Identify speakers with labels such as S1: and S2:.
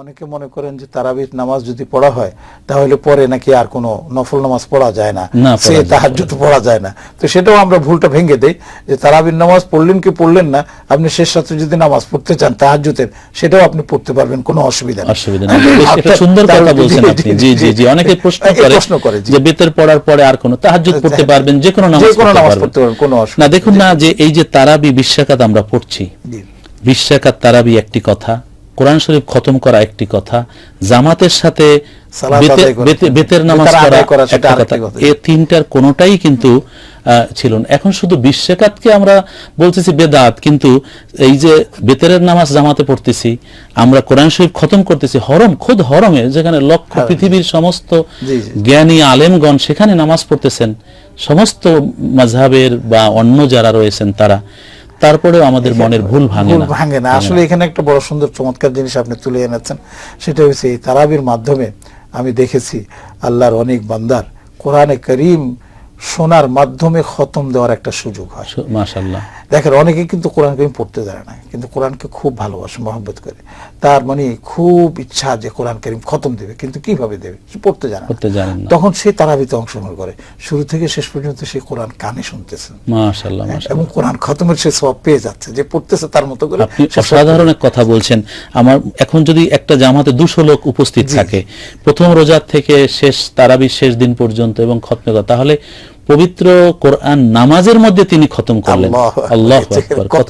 S1: অনেকে মনে করেন যে তারাবির নামাজ যদি পড়া হয় তাহলে পরে নাকি আর কোনো নফল নামাজ পড়া যায় না। সে
S2: যায়
S1: পড়া যায় না। তো সেটাও আমরা ভুলটা ভেঙে দেই যে তারাবির নামাজ পড়লেন কি পড়লেন না আপনি শেষ রাত্রে যদি নামাজ পড়তে চান তাহাজ্জুদের সেটাও আপনি পড়তে পারবেন কোনো অসুবিধা
S2: অসুবিধা একটা সুন্দর কথা বলছেন আপনি। জি জি জি অনেকে প্রশ্ন করে
S1: প্রশ্ন করে
S2: যে বেতের পড়ার পরে আর কোনো তাহাজ্জুদ পড়তে পারবেন যে কোনো নামাজ পড়তে পারবেন।
S1: কোনো অসুবিধা
S2: না দেখুন না যে এই যে তারাবি বিশ্বাকাত আমরা পড়ছি। বিশ্বাকাত তারাবি একটি কথা কোরআন শরীফ খতম করা একটি কথা জামাতের সাথে বেতের নামাজ করা একটা কথা। এ তিনটার কোনোটাই কিন্তু ছিল না এখন শুধু বিশ্বাকাতকে আমরা বলতেছি বেদাত কিন্তু এই যে বেতেরের নামাজ জামাতে পড়তেছি আমরা কোরআন শরীফ খতম করতেছি হরম খোদ হরমে যেখানে লক্ষ
S1: হ্যাঁ।
S2: পৃথিবীর সমস্ত। জ্ঞানী আলেমগণ সেখানে নামাজ পড়তেছেন সমস্ত মাঝহাবের বা অন্য যারা রয়েছেন তারা তারপরেও আমাদের মনের ভুল ভাঙে না।
S1: ভাঙে না। আসলে এখানে একটা বড় সুন্দর চমৎকার জিনিস আপনি তুলে এনেছেন। সেটা হচ্ছে এই তারাবির মাধ্যমে আমি দেখেছি আল্লাহর অনেক বান্দার কোরআনে করিম শোনার মাধ্যমে খতম দেওয়ার একটা সুযোগ হয়।
S2: মাশাল্লাহ
S1: দেখেন অনেকে কিন্তু কোরআন করিম পড়তে জানে না কিন্তু কোরআনকে খুব ভালোবাসে মহব্বত করে। তার মানে খুব ইচ্ছা যে কোরআন করিম খতম দেবে কিন্তু কীভাবে দেবে? সে পড়তে জানে
S2: পড়তে
S1: তখন সে তারাবিতে অংশগ্রহণ করে। শুরু থেকে শেষ পর্যন্ত সে কোরআন কানে শুনতেছে।
S2: মাশাল্লাহ
S1: এবং কোরআন খতমের সে সব পেয়ে যাচ্ছে যে পড়তেছে তার মতো করে
S2: আপনি অসাধারণ এক কথা বলছেন। আমার এখন যদি একটা জামাতে দুশো লোক উপস্থিত থাকে প্রথম রোজার থেকে শেষ তারাবির শেষ দিন পর্যন্ত এবং খতমে তাহলে পবিত্র কোরআন নামাজের মধ্যে তিনি খতম করলেন।
S1: আল্লাহ কত